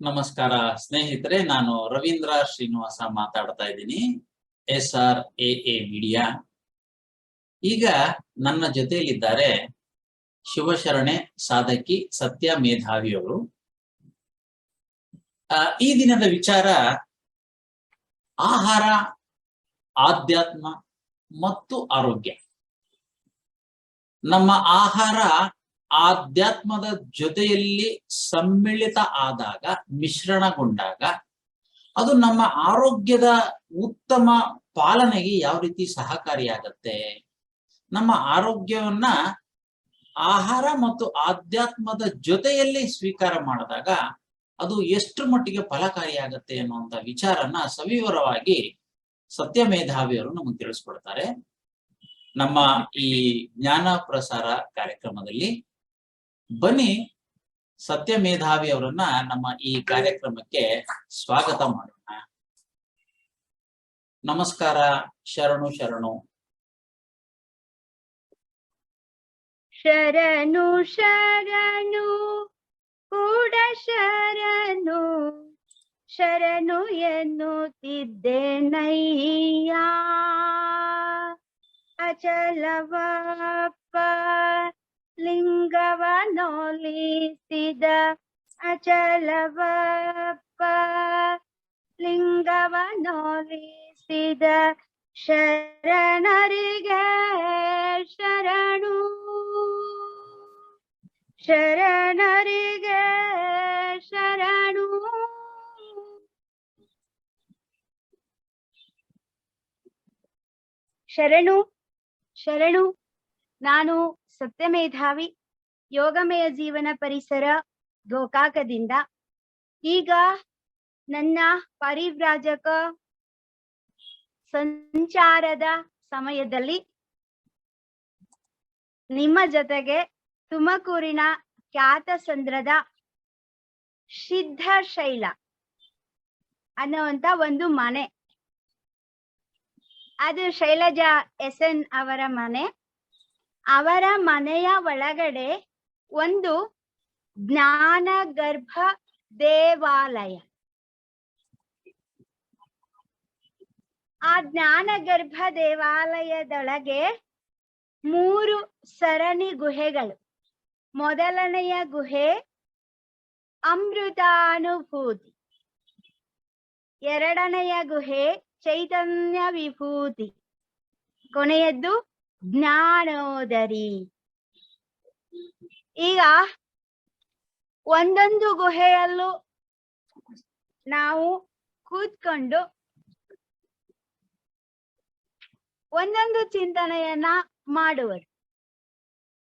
ನಮಸ್ಕಾರ ಸ್ನೇಹಿತರೆ, ನಾನು ರವೀಂದ್ರ ಶ್ರೀನಿವಾಸ ಮಾತಾಡ್ತಾ ಇದ್ದೀನಿ S R A A media ಈಗ ನನ್ನ ಜೊತೆಯಲ್ಲಿದ್ದಾರೆ ಶಿವಶರಣೆ ಸಾಧಕಿ ಸತ್ಯ ಮೇಧಾವಿಯವರು ಈ ದಿನದ ವಿಚಾರ ಆಹಾರ, ಆಧ್ಯಾತ್ಮ ಮತ್ತು ಆರೋಗ್ಯ. ನಮ್ಮ ಆಹಾರ ಆಧ್ಯಾತ್ಮದ ಜೊತೆಯಲ್ಲಿ ಸಮ್ಮಿಳಿತ ಆದಾಗ, ಮಿಶ್ರಣಗೊಂಡಾಗ, ಅದು ನಮ್ಮ ಆರೋಗ್ಯದ ಉತ್ತಮ ಪಾಲನೆಗೆ ಯಾವ ರೀತಿ ಸಹಕಾರಿಯಾಗತ್ತೆ? ನಮ್ಮ ಆರೋಗ್ಯವನ್ನ ಆಹಾರ ಮತ್ತು ಆಧ್ಯಾತ್ಮದ ಜೊತೆಯಲ್ಲಿ ಸ್ವೀಕಾರ ಮಾಡಿದಾಗ ಅದು ಎಷ್ಟು ಮಟ್ಟಿಗೆ ಫಲಕಾರಿಯಾಗತ್ತೆ ಅನ್ನುವಂಥ ವಿಚಾರನ ಸವಿವರವಾಗಿ ಸತ್ಯ ಮೇಧಾವಿಯವರು ನಮಗೆ ತಿಳಿಸ್ಕೊಡ್ತಾರೆ. ನಮ್ಮ ಈ ಜ್ಞಾನ ಪ್ರಸಾರ ಕಾರ್ಯಕ್ರಮದಲ್ಲಿ ಬನ್ನಿ ಸತ್ಯ ಮೇಧಾವಿ ಅವರನ್ನ ನಮ್ಮ ಈ ಕಾರ್ಯಕ್ರಮಕ್ಕೆ ಸ್ವಾಗತ ಮಾಡೋಣ. ನಮಸ್ಕಾರ, ಶರಣು ಶರಣು. ಶರಣು ಶರಣು, ಕೂಡ ಶರಣು. ಶರಣು ಎನ್ನುತ್ತಿದ್ದೇನಯ್ಯ? ಅಚಲವಪ್ಪ ಲಿಂಗವನೊಲಿಸಿದ ಅಚಲವಪ್ಪ. ಲಿಂಗವನೋಲಿಸಿದ ಶರಣರಿಗೆ ಶರಣು. ಶರಣರಿಗೆ ಶರಣು. ಶರಣು ಶರಣು. ನಾನು ಸತ್ಯಮೇಧಾವಿ, ಯೋಗಮಯ ಜೀವನ ಪರಿಸರ ಗೋಕಾಕದಿಂದ. ಈಗ ನನ್ನ ಪರಿವ್ರಾಜಕ ಸಂಚಾರದ ಸಮಯದಲ್ಲಿ ನಿಮ್ಮ ಜೊತೆಗೆ ತುಮಕೂರಿನ ಖ್ಯಾತಸಂದ್ರದ ಸಿದ್ಧಶೈಲ ಅನ್ನುವಂತ ಒಂದು ಮನೆ. ಅದು ಶೈಲಜಾ ಎಸ್ ಎನ್ ಅವರ ಮನೆ. ಅವರ ಮನೆಯ ಒಳಗಡೆ ಒಂದು ಜ್ಞಾನ ಗರ್ಭ ದೇವಾಲಯ. ಆ ಜ್ಞಾನ ಗರ್ಭ ದೇವಾಲಯದೊಳಗೆ ಮೂರು ಸರಣಿ ಗುಹೆಗಳು. ಮೊದಲನೆಯ ಗುಹೆ ಅಮೃತಾನುಭೂತಿ. ಎರಡನೆಯ ಗುಹೆ ಚೈತನ್ಯ ವಿಭೂತಿ ಕೊನೆಯದ್ದು ಜ್ಞಾನೋದರಿ. ಈಗ ಒಂದೊಂದು ಗುಹೆಯಲ್ಲೂ ನಾವು ಕೂತ್ಕೊಂಡು ಒಂದೊಂದು ಚಿಂತನೆಯನ್ನ ಮಾಡುವರು.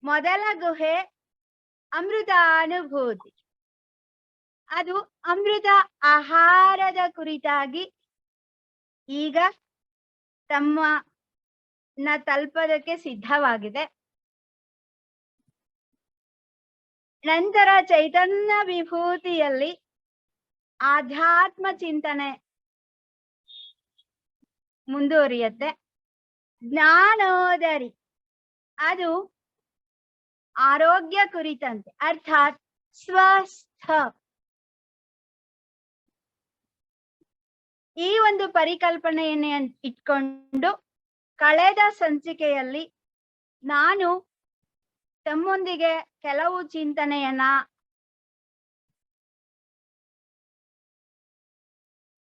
ಮೊದಲ ಗುಹೆ ಅಮೃತ ಅನುಭೂತಿ ಅದು ಅಮೃತ ಆಹಾರದ ಕುರಿತಾಗಿ ಈಗ ತಮ್ಮ ನ ತಲುಪೋದಕ್ಕೆ ಸಿದ್ಧವಾಗಿದೆ. ನಂತರ ಚೈತನ್ಯ ವಿಭೂತಿಯಲ್ಲಿ ಆಧ್ಯಾತ್ಮ ಚಿಂತನೆ ಮುಂದುವರಿಯುತ್ತೆ. ಜ್ಞಾನೋದರಿ, ಅದು ಆರೋಗ್ಯ ಕುರಿತಂತೆ, ಅರ್ಥಾತ್ ಸ್ವಸ್ಥ. ಈ ಒಂದು ಪರಿಕಲ್ಪನೆಯನ್ನ ಇಟ್ಕೊಂಡು ಕಳೆದ ಸಂಚಿಕೆಯಲ್ಲಿ ನಾನು ತಮ್ಮೊಂದಿಗೆ ಕೆಲವು ಚಿಂತನೆಯನ್ನ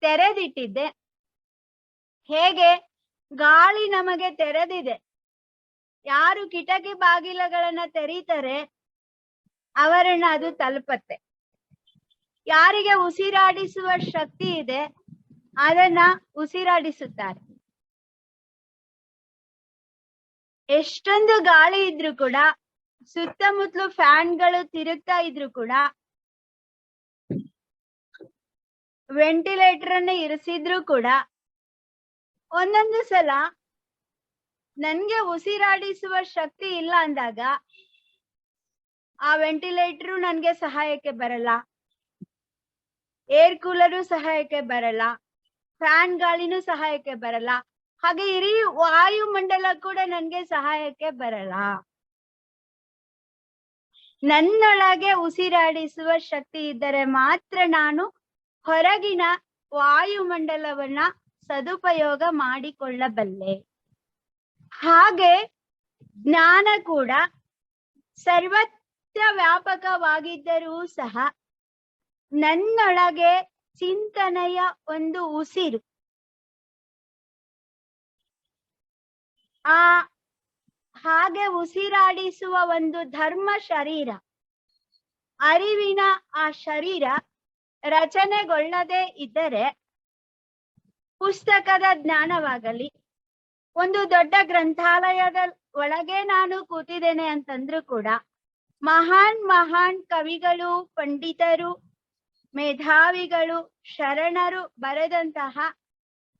ತೆರೆದಿಟ್ಟಿದ್ದೆ. ಹೇಗೆ? ಗಾಳಿ ನಮಗೆ ತೆರೆದಿದೆ. ಯಾರು ಕಿಟಕಿ ಬಾಗಿಲುಗಳನ್ನ ತೆರೀತಾರೆ ಅವರನ್ನ ಅದು ತಲುಪತ್ತೆ. ಯಾರಿಗೆ ಉಸಿರಾಡಿಸುವ ಶಕ್ತಿ ಇದೆ, ಅದನ್ನ ಉಸಿರಾಡಿಸುತ್ತಾರೆ. ಎಷ್ಟೊಂದು ಗಾಳಿ ಇದ್ರು ಕೂಡ, ಸುತ್ತಮುತ್ತಲು ಫ್ಯಾನ್ಗಳು ತಿರುಗ್ತಾ ಇದ್ರು ಕೂಡ ವೆಂಟಿಲೇಟರ್ ಅನ್ನ ಇರಿಸಿದ್ರು ಕೂಡ, ಒಂದೊಂದು ಸಲ ನನ್ಗೆ ಉಸಿರಾಡಿಸುವ ಶಕ್ತಿ ಇಲ್ಲ ಅಂದಾಗ, ಆ ವೆಂಟಿಲೇಟರ್ ನನ್ಗೆ ಸಹಾಯಕ್ಕೆ ಬರಲ್ಲ. ಏರ್ ಕೂಲರು ಸಹಾಯಕ್ಕೆ ಬರಲ್ಲ. ಫ್ಯಾನ್ ಗಾಳಿನೂ ಸಹಾಯಕ್ಕೆ ಬರಲ್ಲ. ಹಾಗೆ ಇಡೀ ವಾಯುಮಂಡಲ ಕೂಡ ನನ್ಗೆ ಸಹಾಯಕ್ಕೆ ಬರಲ್ಲ. ನನ್ನೊಳಗೆ ಉಸಿರಾಡಿಸುವ ಶಕ್ತಿ ಇದ್ದರೆ ಮಾತ್ರ ನಾನು ಹೊರಗಿನ ವಾಯುಮಂಡಲವನ್ನ ಸದುಪಯೋಗ ಮಾಡಿಕೊಳ್ಳಬಲ್ಲೆ. ಹಾಗೆ ಜ್ಞಾನ ಕೂಡ ಸರ್ವತ್ರ ವ್ಯಾಪಕವಾಗಿದ್ದರೂ ಸಹ ನನ್ನೊಳಗೆ ಚಿಂತನೆಯ ಒಂದು ಉಸಿರು ಆ ಹಾಗೆ ಉಸಿರಾಡಿಸುವ ಒಂದು ಧರ್ಮ ಶರೀರ. ಅರಿವಿನ ಆ ಶರೀರ ರಚನೆಗೊಳ್ಳದೆ ಇದ್ದರೆ ಪುಸ್ತಕದ ಜ್ಞಾನವಾಗಲಿ, ಒಂದು ದೊಡ್ಡ ಗ್ರಂಥಾಲಯದ ಒಳಗೆ ನಾನು ಕೂತಿದ್ದೇನೆ ಅಂತಂದ್ರೂ ಕೂಡ ಮಹಾನ್ ಮಹಾನ್ ಕವಿಗಳು, ಪಂಡಿತರು, ಮೇಧಾವಿಗಳು, ಶರಣರು ಬರೆದಂತಹ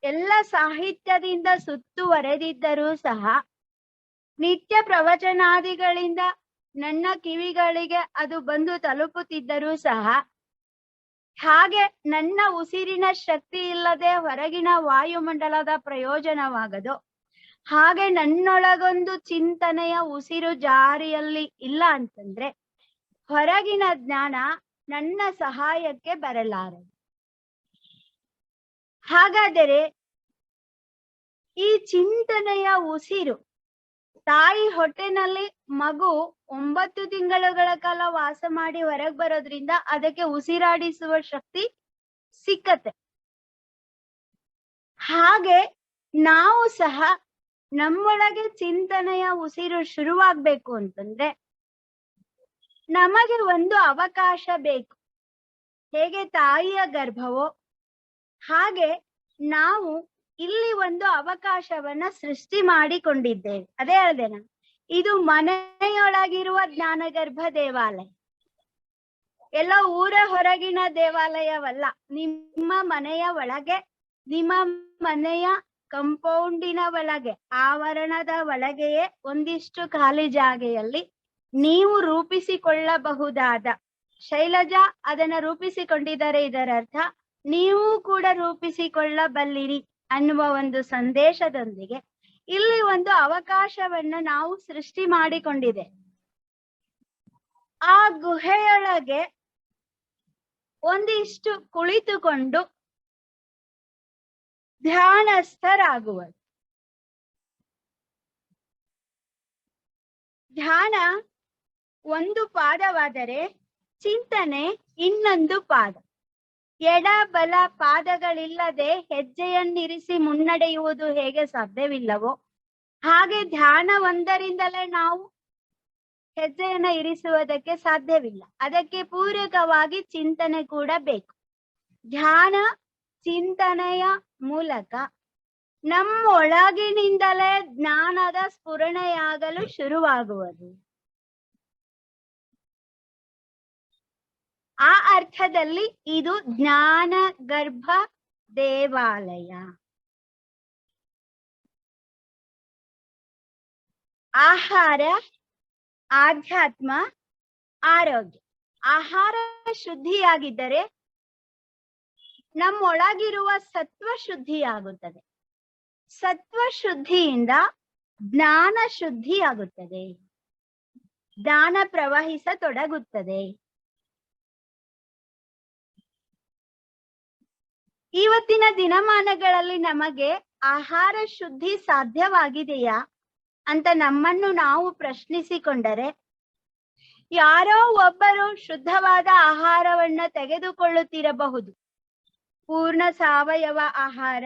ಎಲ್ಲ ಸಾಹಿತ್ಯದಿಂದ ಸುತ್ತುವರೆದಿದ್ದರೂ ಸಹ ನಿತ್ಯ ಪ್ರವಚನಾದಿಗಳಿಂದ ನನ್ನ ಕಿವಿಗಳಿಗೆ ಅದು ಬಂದು ತಲುಪುತ್ತಿದ್ದರೂ ಸಹ ಹಾಗೆ ನನ್ನ ಉಸಿರಿನ ಶಕ್ತಿ ಇಲ್ಲದೆ ಹೊರಗಿನ ವಾಯುಮಂಡಲದ ಪ್ರಯೋಜನವಾಗದು. ಹಾಗೆ ನನ್ನೊಳಗೊಂದು ಚಿಂತನೆಯ ಉಸಿರು ಜಾರಿಯಲ್ಲಿ ಇಲ್ಲ ಅಂತಂದ್ರೆ ಹೊರಗಿನ ಜ್ಞಾನ ನನ್ನ ಸಹಾಯಕ್ಕೆ ಬರಲಾರದು. ಹಾಗಾದರೆ ಈ ಚಿಂತನೆಯ ಉಸಿರು ತಾಯಿ ಹೊಟ್ಟೆನಲ್ಲಿ ಮಗು ಒಂಬತ್ತು ತಿಂಗಳುಗಳ ಕಾಲ ವಾಸ ಮಾಡಿ ಹೊರಗ್ ಬರೋದ್ರಿಂದ ಅದಕ್ಕೆ ಉಸಿರಾಡಿಸುವ ಶಕ್ತಿ ಸಿಕ್ಕತ್ತೆ. ಹಾಗೆ ನಾವು ಸಹ ನಮ್ಮೊಳಗೆ ಚಿಂತನೆಯ ಉಸಿರು ಶುರುವಾಗ್ಬೇಕು ಅಂತಂದ್ರೆ ನಮಗೆ ಒಂದು ಅವಕಾಶ ಬೇಕು. ಹೇಗೆ ತಾಯಿಯ ಗರ್ಭವೋ ಹಾಗೆ ನಾವು ಇಲ್ಲಿ ಒಂದು ಅವಕಾಶವನ್ನ ಸೃಷ್ಟಿ ಮಾಡಿಕೊಂಡಿದ್ದೇವೆ. ಅದೇ ಹೇಳ್ದೇನ ಇದು ಮನೆಯೊಳಗಿರುವ ಜ್ಞಾನಗರ್ಭ ದೇವಾಲಯ. ಎಲ್ಲ ಊರ ಹೊರಗಿನ ದೇವಾಲಯವಲ್ಲ, ನಿಮ್ಮ ಮನೆಯ ಒಳಗೆ, ನಿಮ್ಮ ಮನೆಯ ಕಂಪೌಂಡಿನ ಒಳಗೆ, ಆವರಣದ ಒಳಗೆಯೇ ಒಂದಿಷ್ಟು ಖಾಲಿ ಜಾಗೆಯಲ್ಲಿ ನೀವು ರೂಪಿಸಿಕೊಳ್ಳಬಹುದಾದ, ಶೈಲಜಾ ಅದನ್ನ ರೂಪಿಸಿಕೊಂಡಿದ್ದಾರೆ ಇದರ ಅರ್ಥ ನೀವು ಕೂಡ ರೂಪಿಸಿಕೊಳ್ಳಬಲ್ಲಿರಿ ಅನ್ನುವ ಒಂದು ಸಂದೇಶದೊಂದಿಗೆ ಇಲ್ಲಿ ಒಂದು ಅವಕಾಶವನ್ನ ನಾವು ಸೃಷ್ಟಿ ಮಾಡಿಕೊಂಡಿದೆ. ಆ ಗುಹೆಯೊಳಗೆ ಒಂದಿಷ್ಟು ಕುಳಿತುಕೊಂಡು ಧ್ಯಾನಸ್ಥರಾಗುವರು. ಧ್ಯಾನ ಒಂದು ಪಾದವಾದರೆ ಚಿಂತನೆ ಇನ್ನೊಂದು ಪಾದ. ಎಡ ಬಲ ಪಾದಗಳಿಲ್ಲದೆ ಹೆಜ್ಜೆಯನ್ನಿರಿಸಿ ಮುನ್ನಡೆಯುವುದು ಹೇಗೆ ಸಾಧ್ಯವಿಲ್ಲವೋ? ಹಾಗೆ ಧ್ಯಾನ ಒಂದರಿಂದಲೇ ನಾವು ಹೆಜ್ಜೆಯನ್ನ ಇರಿಸುವುದಕ್ಕೆ ಸಾಧ್ಯವಿಲ್ಲ. ಅದಕ್ಕೆ ಪೂರಕವಾಗಿ ಚಿಂತನೆ ಕೂಡ ಬೇಕು. ಧ್ಯಾನ ಚಿಂತನೆಯ ಮೂಲಕ ನಮ್ಮೊಳಗಿನಿಂದಲೇ ಜ್ಞಾನದ ಸ್ಫುರಣೆಯಾಗಲು ಶುರುವಾಗುವುದು. ಆ ಅರ್ಥದಲ್ಲಿ ಇದು ಜ್ಞಾನ ಗರ್ಭ ದೇವಾಲಯ. ಆಹಾರ, ಆಧ್ಯಾತ್ಮ, ಆರೋಗ್ಯ. ಆಹಾರ ಶುದ್ಧಿಯಾಗಿದ್ದರೆ ನಮ್ಮೊಳಗಿರುವ ಸತ್ವ ಶುದ್ಧಿಯಾಗುತ್ತದೆ. ಸತ್ವ ಶುದ್ಧಿಯಿಂದ ಜ್ಞಾನ ಶುದ್ಧಿಯಾಗುತ್ತದೆ. ಜ್ಞಾನ ಪ್ರವಹಿಸತೊಡಗುತ್ತದೆ. ಇವತ್ತಿನ ದಿನಮಾನಗಳಲ್ಲಿ ನಮಗೆ ಆಹಾರ ಶುದ್ಧಿ ಸಾಧ್ಯವಾಗಿದೆಯಾ ಅಂತ ನಮ್ಮನ್ನು ನಾವು ಪ್ರಶ್ನಿಸಿಕೊಂಡರೆ, ಯಾರೋ ಒಬ್ಬರು ಶುದ್ಧವಾದ ಆಹಾರವನ್ನ ತೆಗೆದುಕೊಳ್ಳುತ್ತಿರಬಹುದು. ಪೂರ್ಣ ಸಾವಯವ ಆಹಾರ,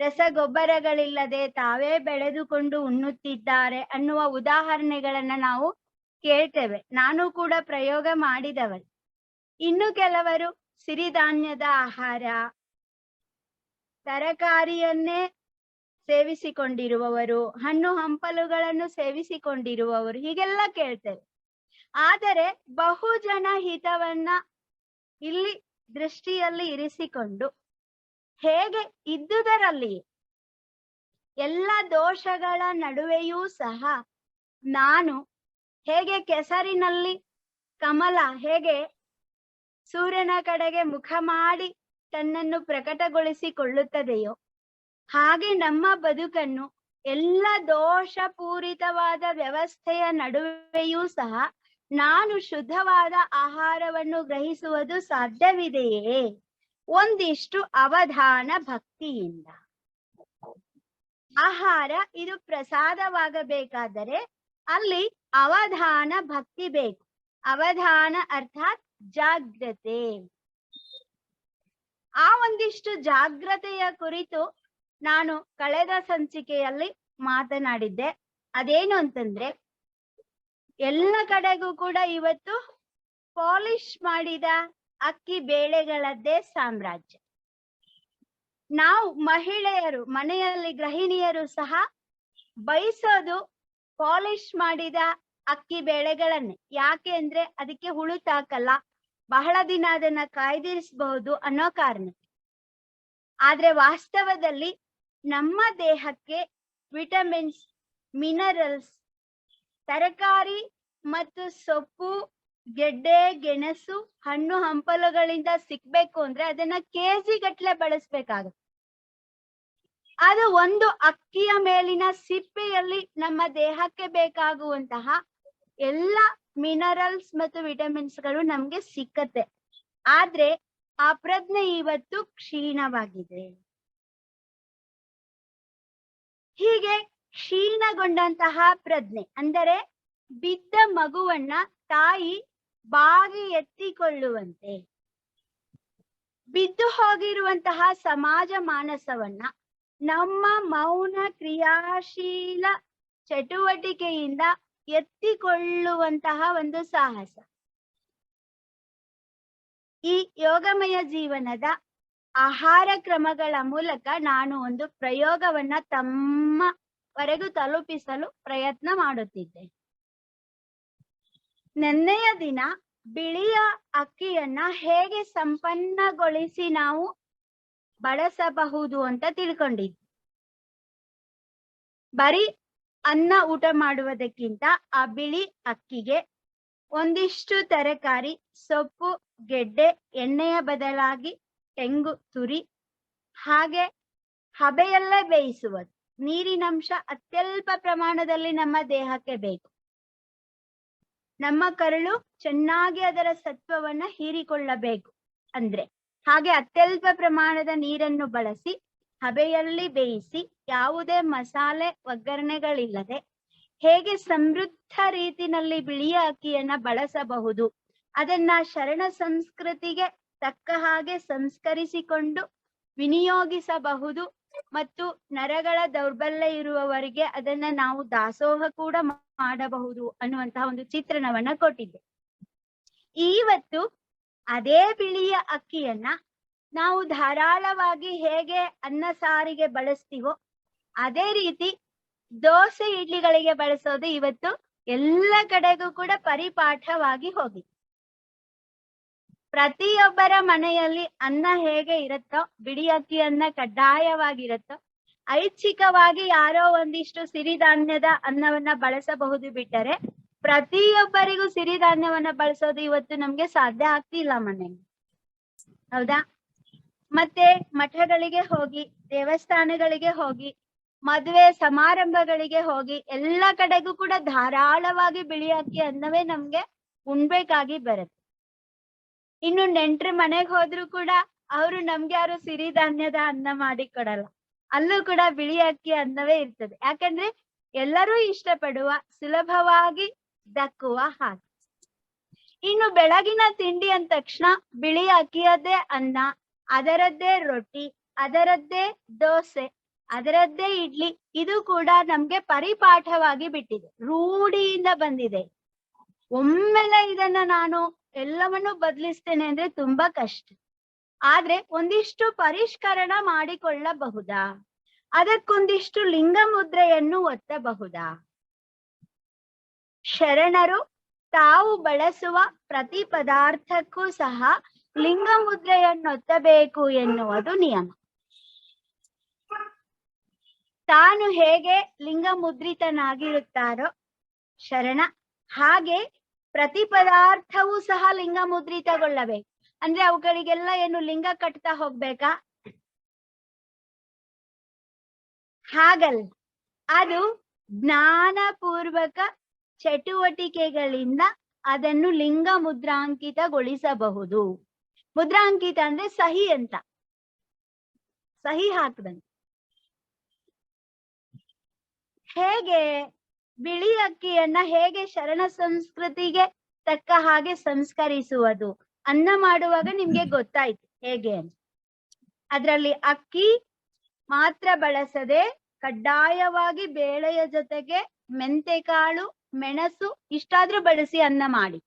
ರಸಗೊಬ್ಬರಗಳಿಲ್ಲದೆ ತಾವೇ ಬೆಳೆದುಕೊಂಡು ಉಣ್ಣುತ್ತಿದ್ದಾರೆ ಅನ್ನುವ ಉದಾಹರಣೆಗಳನ್ನ ನಾವು ಕೇಳ್ತೇವೆ. ನಾನು ಕೂಡ ಪ್ರಯೋಗ ಮಾಡಿದವಳು. ಇನ್ನು ಕೆಲವರು ಸಿರಿಧಾನ್ಯದ ಆಹಾರ. ತರಕಾರಿಯನ್ನೇ ಸೇವಿಸಿಕೊಂಡಿರುವವರು, ಹಣ್ಣು ಹಂಪಲುಗಳನ್ನು ಸೇವಿಸಿಕೊಂಡಿರುವವರು, ಹೀಗೆಲ್ಲ ಕೇಳ್ತೇವೆ. ಆದರೆ ಬಹುಜನ ಹಿತವನ್ನ ಇಲ್ಲಿ ದೃಷ್ಟಿಯಲ್ಲಿ ಇರಿಸಿಕೊಂಡು ಹೇಗೆ ಇದ್ದುದರಲ್ಲಿ ಎಲ್ಲ ದೋಷಗಳ ನಡುವೆಯೂ ಸಹ ನಾನು ಹೇಗೆ ಕೆಸರಿನಲ್ಲಿ ಕಮಲ, ಹೇಗೆ ಸೂರ್ಯನ ಕಡೆಗೆ ಮುಖ ಮಾಡಿ ತನ್ನನ್ನು ಪ್ರಕಟಗೊಳಿಸಿಕೊಳ್ಳುತ್ತದೆಯೋ? ಹಾಗೆ ನಮ್ಮ ಬದುಕನ್ನು ಎಲ್ಲ ದೋಷಪೂರಿತವಾದ ವ್ಯವಸ್ಥೆಯ ನಡುವೆಯೂ ಸಹ ನಾನು ಶುದ್ಧವಾದ ಆಹಾರವನ್ನು ಗ್ರಹಿಸುವುದು ಸಾಧ್ಯವಿದೆಯೇ? ಒಂದಿಷ್ಟು ಅವಧಾನ ಭಕ್ತಿಯಿಂದ. ಆಹಾರ, ಇದು ಪ್ರಸಾದವಾಗಬೇಕಾದರೆ ಅಲ್ಲಿ ಅವಧಾನ ಭಕ್ತಿ ಬೇಕು. ಅವಧಾನ ಅರ್ಥಾತ್ ಜಾಗ್ರತೆ. ಆ ಒಂದಿಷ್ಟು ಜಾಗ್ರತೆಯ ಕುರಿತು ನಾನು ಕಳೆದ ಸಂಚಿಕೆಯಲ್ಲಿ ಮಾತನಾಡಿದ್ದೆ. ಅದೇನು ಅಂತಂದ್ರೆ, ಎಲ್ಲ ಕಡೆಗೂ ಕೂಡ ಇವತ್ತು ಪಾಲಿಶ್ ಮಾಡಿದ ಅಕ್ಕಿ ಬೇಳೆಗಳದ್ದೇ ಸಾಮ್ರಾಜ್ಯ. ನಾವು ಮಹಿಳೆಯರು, ಮನೆಯಲ್ಲಿ ಗೃಹಿಣಿಯರು ಸಹ ಬಯಸೋದು ಪಾಲಿಶ್ ಮಾಡಿದ ಅಕ್ಕಿ ಬೇಳೆಗಳನ್ನೇ. ಯಾಕೆ ಅಂದ್ರೆ ಅದಕ್ಕೆ ಹುಳು ತಾಕಲ್ಲ. ಬಹಳ ದಿನ ಅದನ್ನ ಕಾಯ್ದಿರಿಸಬಹುದು ಅನ್ನೋ ಕಾರಣ. ಆದ್ರೆ ವಾಸ್ತವದಲ್ಲಿ ನಮ್ಮ ದೇಹಕ್ಕೆ ವಿಟಮಿನ್ಸ್, ಮಿನರಲ್ಸ್, ತರಕಾರಿ ಮತ್ತು ಸೊಪ್ಪು, ಗೆಡ್ಡೆ, ಗೆಣಸು, ಹಣ್ಣು ಹಂಪಲುಗಳಿಂದ ಸಿಕ್ಬೇಕು ಅಂದ್ರೆ ಅದನ್ನ ಕೆಜಿ ಗಟ್ಲೆ ಬಳಸ್ಬೇಕಾಗುತ್ತೆ. ಅದು ಒಂದು ಅಕ್ಕಿಯ ಮೇಲಿನ ಸಿಪ್ಪೆಯಲ್ಲಿ ನಮ್ಮ ದೇಹಕ್ಕೆ ಬೇಕಾಗುವಂತಹ ಎಲ್ಲ ಮಿನರಲ್ಸ್ ಮತ್ತು ವಿಟಮಿನ್ಸ್ಗಳು ನಮ್ಗೆ ಸಿಕ್ಕತ್ತೆ. ಆದ್ರೆ, ಆ ಪ್ರಜ್ಞೆ ಇವತ್ತು ಕ್ಷೀಣವಾಗಿದೆ. ಹೀಗೆ ಕ್ಷೀಣಗೊಂಡಂತಹ ಪ್ರಜ್ಞೆ, ಅಂದರೆ ಬಿದ್ದ ಮಗುವನ್ನ ತಾಯಿ ಬಾಗಿ ಎತ್ತಿಕೊಳ್ಳುವಂತೆ. ಬಿದ್ದು ಹೋಗಿರುವಂತಹ ಸಮಾಜ ಮಾನಸವನ್ನ ನಮ್ಮ ಮೌನ ಕ್ರಿಯಾಶೀಲ ಚಟುವಟಿಕೆಯಿಂದ ಎತ್ತಿಕೊಳ್ಳುವಂತಹ ಒಂದು ಸಾಹಸ. ಈ ಯೋಗಮಯ ಜೀವನದ ಆಹಾರ ಕ್ರಮಗಳ ಮೂಲಕ ನಾನು ಒಂದು ಪ್ರಯೋಗವನ್ನ ತಮ್ಮವರೆಗೂ ತಲುಪಿಸಲು ಪ್ರಯತ್ನ ಮಾಡುತ್ತಿದ್ದೆ. ನೆನ್ನೆಯ ದಿನ ಬಿಳಿಯ ಅಕ್ಕಿಯನ್ನ ಹೇಗೆ ಸಂಪನ್ನಗೊಳಿಸಿ ನಾವು ಬಳಸಬಹುದು ಅಂತ ತಿಳ್ಕೊಂಡಿದ್ವಿ ಬರೀ ಅನ್ನ ಊಟ ಮಾಡುವುದಕ್ಕಿಂತ ಆ ಬಿಳಿ ಅಕ್ಕಿಗೆ ಒಂದಿಷ್ಟು ತರಕಾರಿ, ಸೊಪ್ಪು, ಗೆಡ್ಡೆ, ಎಣ್ಣೆಯ ಬದಲಾಗಿ ತೆಂಗು, ತುರಿ, ಹಾಗೆ ಹಬೆಯಲ್ಲೇ ಬೇಯಿಸುವುದು. ನೀರಿನಂಶ ಅತ್ಯಲ್ಪ ಪ್ರಮಾಣದಲ್ಲಿ ನಮ್ಮ ದೇಹಕ್ಕೆ ಬೇಕು. ನಮ್ಮ ಕರುಳು ಚೆನ್ನಾಗಿ ಅದರ ಸತ್ವವನ್ನ ಹೀರಿಕೊಳ್ಳಬೇಕು. ಅಂದ್ರೆ ಹಾಗೆ ಅತ್ಯಲ್ಪ ಪ್ರಮಾಣದ ನೀರನ್ನು ಬಳಸಿ ಹಬೆಯಲ್ಲಿ ಬೇಯಿಸಿ ಯಾವುದೇ ಮಸಾಲೆ ಒಗ್ಗರಣೆಗಳಿಲ್ಲದೆ ಹೇಗೆ ಸಮೃದ್ಧ ರೀತಿನಲ್ಲಿ ಬಿಳಿಯ ಅಕ್ಕಿಯನ್ನ ಬಳಸಬಹುದು, ಅದನ್ನ ಶರಣ ಸಂಸ್ಕೃತಿಗೆ ತಕ್ಕ ಹಾಗೆ ಸಂಸ್ಕರಿಸಿಕೊಂಡು ವಿನಿಯೋಗಿಸಬಹುದು ಮತ್ತು ನರಗಳ ದೌರ್ಬಲ್ಯ ಇರುವವರಿಗೆ ಅದನ್ನ ನಾವು ದಾಸೋಹ ಕೂಡ ಮಾಡಬಹುದು ಅನ್ನುವಂತಹ ಒಂದು ಚಿತ್ರಣವನ್ನ ಕೊಟ್ಟಿದ್ದೆ. ಇವತ್ತು ಅದೇ ಬಿಳಿಯ ಅಕ್ಕಿಯನ್ನ ನಾವು ಧಾರಾಳವಾಗಿ ಹೇಗೆ ಅನ್ನ ಸಾರಿಗೆ ಬಳಸ್ತೀವೋ ಅದೇ ರೀತಿ ದೋಸೆ ಇಡ್ಲಿಗಳಿಗೆ ಬಳಸೋದು ಇವತ್ತು ಎಲ್ಲ ಕಡೆಗೂ ಕೂಡ ಪರಿಪಾಠವಾಗಿ ಹೋಗಿ ಪ್ರತಿಯೊಬ್ಬರ ಮನೆಯಲ್ಲಿ ಅನ್ನ ಹೇಗೆ ಇರುತ್ತೋ ಬಿಡಿ ಅಕ್ಕಿ ಅನ್ನ ಕಡ್ಡಾಯವಾಗಿರುತ್ತೋ, ಐಚ್ಛಿಕವಾಗಿ ಯಾರೋ ಒಂದಿಷ್ಟು ಸಿರಿಧಾನ್ಯದ ಅನ್ನವನ್ನ ಬಳಸಬಹುದು ಬಿಟ್ಟರೆ ಪ್ರತಿಯೊಬ್ಬರಿಗೂ ಸಿರಿಧಾನ್ಯವನ್ನ ಬಳಸೋದು ಇವತ್ತು ನಮ್ಗೆ ಸಾಧ್ಯ ಆಗ್ತಿಲ್ಲ ಮನೆಯಲ್ಲಿ. ಹೌದಾ? ಮತ್ತೆ ಮಠಗಳಿಗೆ ಹೋಗಿ, ದೇವಸ್ಥಾನಗಳಿಗೆ ಹೋಗಿ, ಮದುವೆ ಸಮಾರಂಭಗಳಿಗೆ ಹೋಗಿ, ಎಲ್ಲ ಕಡೆಗೂ ಕೂಡ ಧಾರಾಳವಾಗಿ ಬಿಳಿ ಅಕ್ಕಿ ಅನ್ನವೇ ನಮ್ಗೆ ಉಣ್ಬೇಕಾಗಿ ಬರುತ್ತೆ. ಇನ್ನು ನೆಂಟ್ರ ಮನೆಗ್ ಹೋದ್ರು ಕೂಡ ಅವರು ನಮ್ಗೆ ಯಾರು ಸಿರಿಧಾನ್ಯದ ಅನ್ನ ಮಾಡಿ ಕೊಡಲ್ಲ. ಅಲ್ಲೂ ಕೂಡ ಬಿಳಿ ಅಕ್ಕಿ ಅನ್ನವೇ ಇರ್ತದೆ. ಯಾಕಂದ್ರೆ ಎಲ್ಲರೂ ಇಷ್ಟಪಡುವ, ಸುಲಭವಾಗಿ ದಕ್ಕುವ ಹಾಗೆ. ಇನ್ನು ಬೆಳಗಿನ ತಿಂಡಿ ಅಂದ ತಕ್ಷಣ ಬಿಳಿ ಅಕ್ಕಿಯದೇ ಅನ್ನ ಅದರದ್ದೇ ರೊಟ್ಟಿ, ಅದರದ್ದೇ ದೋಸೆ, ಅದರದ್ದೇ ಇಡ್ಲಿ, ಇದು ಕೂಡ ನಮ್ಗೆ ಪರಿಪಾಠವಾಗಿ ಬಿಟ್ಟಿದೆ, ರೂಢಿಯಿಂದ ಬಂದಿದೆ. ಒಮ್ಮೆಲೆ ಇದನ್ನ ನಾನು ಎಲ್ಲವನ್ನು ಬದಲಿಸ್ತೇನೆ ಅಂದ್ರೆ ತುಂಬಾ ಕಷ್ಟ. ಆದ್ರೆ ಒಂದಿಷ್ಟು ಪರಿಷ್ಕರಣ ಮಾಡಿಕೊಳ್ಳಬಹುದಾ? ಅದಕ್ಕೊಂದಿಷ್ಟು ಲಿಂಗ ಮುದ್ರೆಯನ್ನು ಒತ್ತಬಹುದಾ? ಶರಣರು ತಾವು ಬಳಸುವ ಪ್ರತಿ ಪದಾರ್ಥಕ್ಕೂ ಸಹ ಲಿಂಗ ಮುದ್ರೆಯನ್ನೊತ್ತಬೇಕು ಎನ್ನುವುದು ನಿಯಮ. ತಾನು ಹೇಗೆ ಲಿಂಗ ಮುದ್ರಿತನಾಗಿರುತ್ತಾರೋ ಶರಣ, ಹಾಗೆ ಪ್ರತಿ ಪದಾರ್ಥವೂ ಸಹ ಲಿಂಗ ಮುದ್ರಿತಗೊಳ್ಳಬೇಕು ಅಂದ್ರೆ ಅವುಗಳಿಗೆಲ್ಲ ಏನು ಲಿಂಗ ಕಟ್ತಾ ಹೋಗ್ಬೇಕಾ? ಹಾಗಲ್ಲ. ಅದು ಜ್ಞಾನಪೂರ್ವಕ ಚಟುವಟಿಕೆಗಳಿಂದ ಅದನ್ನು ಲಿಂಗ ಮುದ್ರಾಂಕಿತಗೊಳಿಸಬಹುದು ಮುದ್ರಾಂಕಿತ ಅಂದ್ರೆ ಸಹಿ ಅಂತ. ಸಹಿ ಹಾಕದಂತೆ ಹೇಗೆ ಬಿಳಿ ಅಕ್ಕಿಯನ್ನ ಹೇಗೆ ಶರಣ ಸಂಸ್ಕೃತಿಗೆ ತಕ್ಕ ಹಾಗೆ ಸಂಸ್ಕರಿಸುವುದು ಅನ್ನ ಮಾಡುವಾಗ ನಿಮ್ಗೆ ಗೊತ್ತಾಯ್ತು ಹೇಗೆ ಅಂತ. ಅದರಲ್ಲಿ ಅಕ್ಕಿ ಮಾತ್ರ ಬಳಸದೆ ಕಡ್ಡಾಯವಾಗಿ ಬೇಳೆಯ ಜೊತೆಗೆ ಮೆಂತೆಕಾಳು, ಮೆಣಸು ಇಷ್ಟಾದ್ರೂ ಬಳಸಿ ಅನ್ನ ಮಾಡಿ.